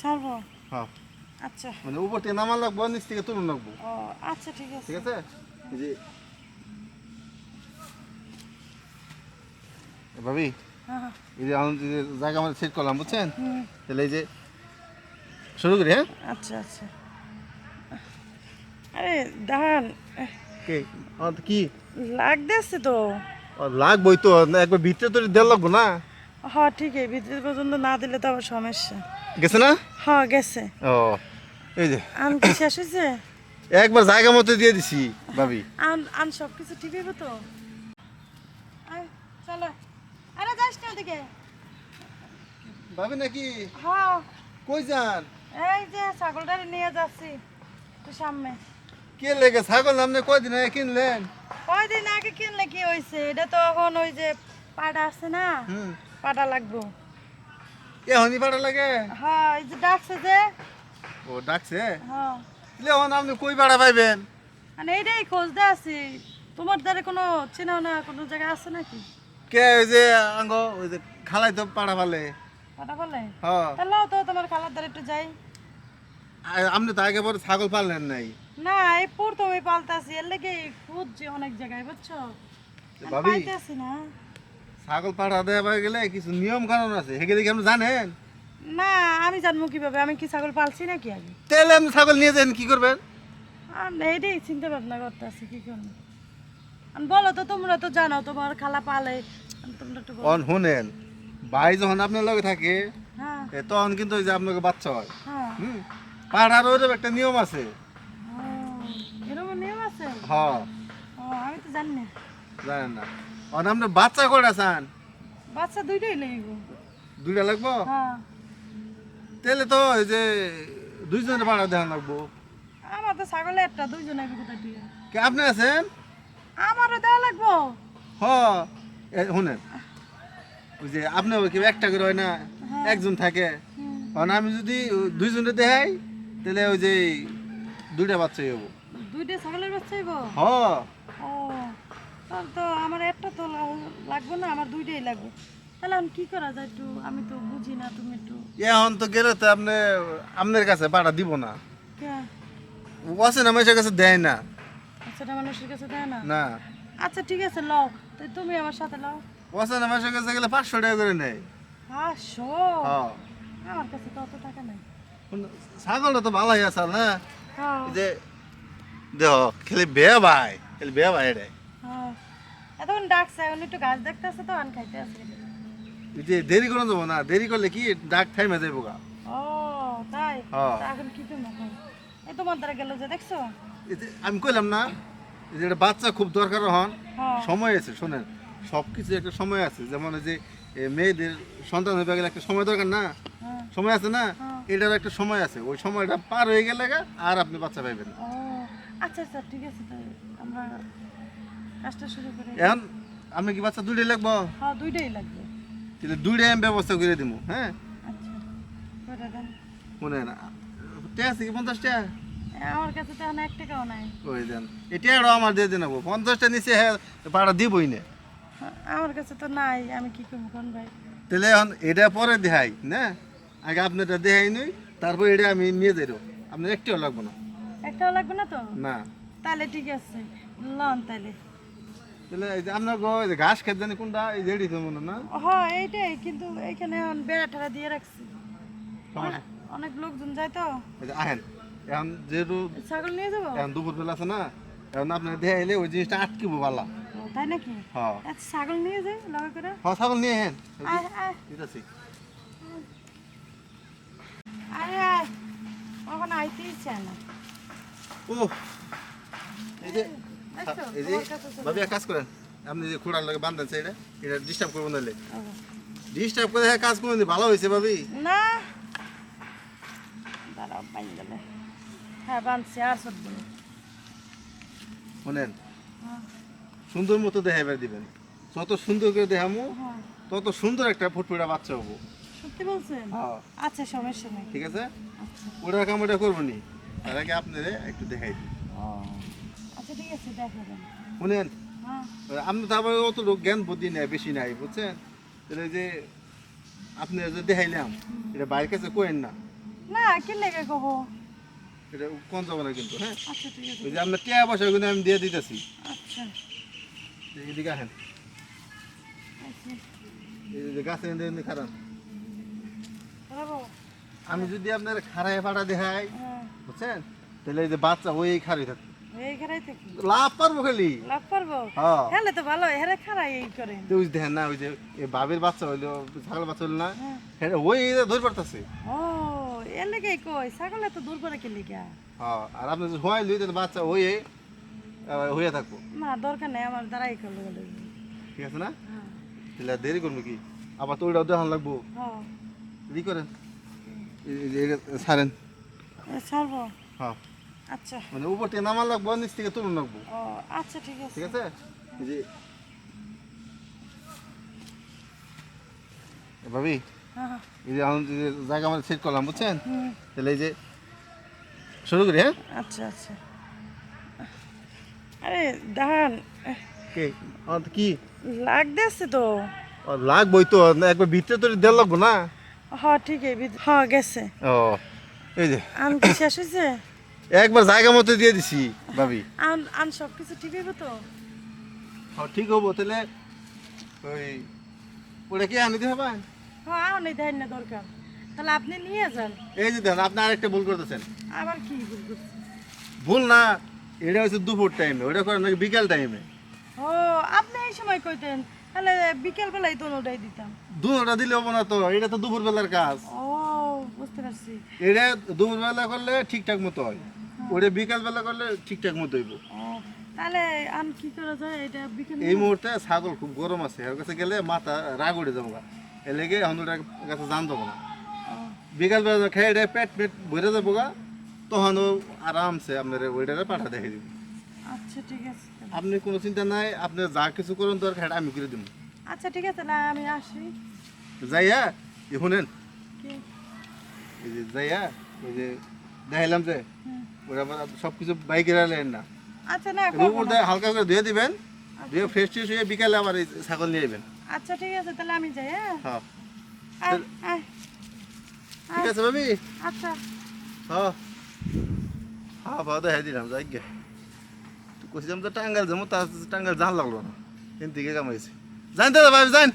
ছাড়বো? হ্যাঁ। আচ্ছা। মানে উপর থেকে নামান লাগবো নিচ থেকে তুলুন লাগবো। ও আচ্ছা ঠিক আছে। ঠিক আছে? এই ভাবি হ্যাঁ হ্যাঁ। এই যে জায়গা সেট করলাম বুঝছেন? তাহলে এই যে শুরু করি হ্যাঁ? আচ্ছা আচ্ছা। আরে দাঁড়ান। কে? কি? লাগতেছে তো। লাগবোই তো একবার ভিতরে তো দেওয়া লাগবো না। হ্যাঁ ঠিক আছে ভিতরে পর্যন্ত না দিলে তো আবার সমস্যা। গেছে না? হ্যাঁ গেছে। ও এই যে। আন কি শেষ হয়েছে? একবার জায়গা মতো দিয়ে দিছি ভাবি। আন আন সব কিছু ঠিক হইব তো? চলো। আরে যাস না ওদিকে। ভাবি নাকি? হ্যাঁ। কই যান? এই যে ছাগলটারে নিয়ে যাচ্ছি তো সামনে। কে লেগে? ছাগল নামনে কয়দিন আগে কিনলেন? কয়দিন আগে কিনলে কি হয়েছে এটা তো এখন ওই যে পাটা আছে না? হুম। পাটা লাগবো। এ হনি পাড়া লাগে? হ্যাঁ এই যে ডাকছে যে। ও ডাকছে? হ্যাঁ। তাহলে এখন আপনি কই পাড়া পাইবেন? মানে এইটাই খোঁজতে আছি তোমার দ্বারা কোনো চেনা না কোনো জায়গা আছে নাকি? কে ওই যে আঙ্গ ওই যে খালাই তো পাড়া পালে। পাটা বলে হ্যাঁ। তাহলে তো তোমার খালার দ্বারা একটু যাই। আপনি তো আগে পরে ছাগল পাললেন নাই। না এই প্রথমে পাল্টাছি এর লেগে খুঁজছি অনেক জায়গায় বুঝছ? পাইতেছি না। ছাগল পাড়া দেওয়া গেলে কিছু নিয়ম কানুন আছে? সেগুলি কি আপনি জানেন? না আমি জানব কীভাবে? আমি কি ছাগল পালছি নাকি আগে? তাহলে আপনি ছাগল নিয়ে যান কি করবেন? আর এইটাই চিন্তা ভাবনা করতেছি কি করব? আমি বলো তো তোমরা তো জানো তোমার খালা পালে। আমি তোমরা একটু অন শুনেন ভাই যখন আপনার লগে থাকে হ্যাঁ। তখন কিন্তু ওই যে আপনাকে বাচ্চা হয়। হ্যাঁ। হুম? পাড়ার ওইরকম একটা নিয়ম আছে। এরকম নিয়ম আছে? হ্যাঁ। আমি তো জানি না। জানেন না। আপনি বাচ্চা করে চান বাচ্চা দুইটাই লাগবে। দুইটা লাগবো? হ্যাঁ। তাহলে তো ওই যে দুইজনের পাড়া দেওয়া লাগবো। আমার তো ছাগলে একটা দুইজন আগে কোথায় দিয়ে কে আপনি আছেন? আমারও দেওয়া লাগবো। হ শুনেন। ওই যে আপনি ওই কি একটা করে হয় না একজন থাকে। কারণ আমি যদি দুইজনে দেখাই তাহলে ওই যে দুইটা বাচ্চাই হব। দুইটা ছাগলের বাচ্চা হইব? হ। ও তাহলে তো আমার একটা তো লাগবে না আমার দুইটাই লাগবে। তাহলে এখন কি করা যায় একটু? আমি তো বুঝি না তুমি একটু এখন তো গেলে তো আপনি আপনার কাছে পাড়া দিব না। কে? ওয়াসে না মেসের কাছে দেয় না। সেটা মানুষের কাছে দেয় না? না। আচ্ছা ঠিক আছে লও। তো তুমি আমার সাথে লও। ওয়াসে না মেসের কাছে গেলে পাঁচশো টাকা করে নেয়। পাঁচশো? হ্যাঁ। আমার কাছে তো অত টাকা নাই। ছাগলটা তো ভালোই আছে না? হ্যাঁ। যে দেহ খালি বেয়া ভাই খালি বেয়া ভাই রে। এতক্ষণ ডাকছে এখন একটু গাছ দেখতে আছে তো আন খাইতে আছে যে দেরি করে যাব না দেরি করলে কি ডাক থাইমে যাইব গা? ও তাই? হ্যাঁ। এখন কি এখন? এই তোমার দ্বারা গেল যে দেখছ? আমি কইলাম না যে একটা বাচ্চা খুব দরকার হন। হ্যাঁ। সময় আছে শোনেন সব কিছু একটা সময় আছে। যেমন ওই যে মেয়েদের সন্তান হয়ে গেলে একটা সময় দরকার না? হ্যাঁ। সময় আছে না? হ্যাঁ। এটার একটা সময় আছে। ওই সময়টা পার হয়ে গেলে আর আপনি বাচ্চা পাইবেন আচ্ছা আচ্ছা ঠিক আছে আমরা কাজটা শুরু করি এখন আপনি কি বাচ্চা দুইটাই লাগবো? হ্যাঁ দুইটাই লাগবে। তাহলে দুইটাই আমি ব্যবস্থা করে দিব হ্যাঁ? আচ্ছা মনে না টাকা আছে কি পঞ্চাশ টাকা আমার কাছে তো এক টাকাও নাই। ওই দেন এটা আরও আমার দিয়ে দেন পঞ্চাশটা নিচে হ্যাঁ পাড়া দিবই না। হ্যাঁ, আমার কাছে তো নাই আমি কি করব কোন ভাই? তাহলে এখন এটা পরে দেখাই না? আগে দেখাই নই তারপর এটা আমি নিয়ে যাই আপনার একটিও লাগবো না। একটাও লাগবে না তো? না। তাহলে ঠিক আছে লন তাহলে। তাহলে এই যে আপনার গো এই যে ঘাস খেতে জানি কোনটা? এই যে এডি তো মনে না? হ্যাঁ এইটাই কিন্তু এইখানে এখন বেড়া টেড়া দিয়ে রাখছি। অনেক লোকজন যায় তো। এই যে আহেন এখন যেহেতু ছাগল নিয়ে যাব? এখন দুপুর বেলা আছে না এখন আপনার দেখাইলে ওই জিনিসটা আটকিব ও, তাই নাকি? হ্যাঁ। ছাগল নিয়ে যাই লগে করে? হ্যাঁ ছাগল নিয়ে হেন আয় আয়। ওখানে আইতেই চায় না। ও এই যে দেখছ? এই যে তোমার কাছে চলে ভাবি কাজ করেন। আপনি যে খোড়ার লাগে বান্ধেন এটা এটা ডিস্টার্ব করব নাহলে। ডিস্টার্ব করে হ্যাঁ কাজ করুন ভালো হয়েছে ভাবি। না। দাঁড়াও বাইন গেলে। হ্যাঁ বানছি আর সব দিন। হ্যাঁ। সুন্দর মতো দেখাইবার দিবেন। যত সুন্দর করে দেখামো তত সুন্দর একটা ফুটফুটা বাচ্চা হব। সত্যি বলছেন? আচ্ছা সমস্যা নেই। ঠিক আছে? আচ্ছা। ওটা কাম ওটা করব নি। তার আগে আপনারে একটু দেখাই দিই। ও আচ্ছা ঠিক আছে দেখা শুনেন? আপনি তারপরে অত জ্ঞান বুদ্ধি নেই বেশি নাই বুঝছেন? তাহলে যে আপনি যে দেখাইলাম এটা বাইরের কাছে কোয়েন না। না কি লেগে কব? এটা কোন যাব না কিন্তু হ্যাঁ? আচ্ছা ঠিক আছে। ওই যে আপনার টিয়া পয়সা কিন্তু আমি দিয়ে দিতেছি। আচ্ছা। এদিকে আসেন। আচ্ছা। যে গাছে এনে খারাপ। আমি যদি আপনার খারায় ফাটা দেখাই হ্যাঁ। বুঝছেন? তাহলে এই যে বাচ্চা ওই খারাই থাকবে। এই ঘরেই থেকে লাভ পারব খালি? লাভ পারব? হ্যাঁ। হেলে তো ভালো হেরে খারাই এই তো দেখেন না ওই যে বাবের বাচ্চা হইল ছাগল বাচ্চা হইল না? হ্যাঁ। হ্যাঁ ওই ধরে পারতেছে। ও এর লেগে কই ছাগলে তো দূর করে কে লেগে? হ্যাঁ আর আপনি যদি হওয়াই লই তাহলে বাচ্চা ওই হইয়া থাকব। না দরকার নেই আমার দ্বারাই করলে ঠিক আছে না? হ্যাঁ। তাহলে দেরি করব কি? আবার তো ওইটাও দেখান লাগবো। হ্যাঁ। ই করেন। ছাড়বো? হ্যাঁ। আচ্ছা। মানে উপর থেকে নামান লাগবো নিচ থেকে তুলুন লাগবো। ও আচ্ছা ঠিক আছে। ঠিক আছে? এ ভাবি হ্যাঁ হ্যাঁ। এই যে আমি জায়গা আমাদের সেট করলাম বুঝছেন? তাহলে এই যে শুরু করি হ্যাঁ? আচ্ছা আচ্ছা। আরে দাঁড়ান। কে? আমার কি? লাগতেছে তো। ও, তো একবার ভিতরে তো দেওয়া লাগবো না? হ্যাঁ ঠিক হ্যাঁ গেছে। ও এই যে। আম কি শেষ হয়েছে? একবার জায়গা মতো দিয়ে দিছি ভাবি। আন আন সব কিছু ঠিক হইব তো? হ্যাঁ ঠিক হব তাহলে ওই ওটা কি আনি দিতে হবে হ্যাঁ আহ নেই দেন না দরকার। তাহলে আপনি নিয়ে যান। এই যে দেখেন আপনি আরেকটা ভুল করতেছেন। আবার কি ভুল করছি? ভুল না এটা হচ্ছে দুপুর টাইমে ওটা করেন নাকি বিকাল টাইমে ও আপনি এই সময় কইতেন তাহলে বিকেল বেলায় তো ওটাই দিতাম। দুটা দিলে হব না তো এটা তো দুপুর বেলার কাজ। ও বুঝতে পারছি। এটা দুপুর বেলা করলে ঠিকঠাক মতো হয়। ওটা বিকাল বেলা করলে ঠিকঠাক মতো হইব। তাহলে আন কি করা যায়? এটা বিকেল? এই মুহূর্তে ছাগল খুব গরম আছে। এর কাছে গেলে মাথা রাগ উঠে যাব গা। এর লেগে এখন ওটার কাছে জান দেবো না। ও, বিকাল বেলা খেয়ে এটা পেট পেট ভরে যাব গা তখন ও আরামসে আপনার ওইটারে পাঠা দেখে দিব। আচ্ছা ঠিক আছে। আপনি কোনো চিন্তা নাই আপনি যা কিছু করুন দরকার এটা আমি করে দিব। আচ্ছা ঠিক আছে না আমি আসি। যাইয়া শুনেন। কি? এই যে যাইয়া ওই যে দেখাইলাম যে। ওরা সব কিছু বাইকে রাখলেন না। আচ্ছা না উপর হালকা করে ধুয়ে দিবেন ধুয়ে ফ্রেশ ট্রেশ হয়ে বিকালে আবার এই ছাগল নিয়ে যাবেন আচ্ছা ঠিক আছে তাহলে আমি যাই হ্যাঁ? হ্যাঁ। ঠিক আছে ভাবি? আচ্ছা। হ্যাঁ। হ্যাঁ ভালো দেখাই দিলাম যাই গে। কইছিলাম তো টাঙ্গাল যাব তার টাঙ্গাল জান লাগল না। এন থেকে কামাইছে। জানতে ভাবি জান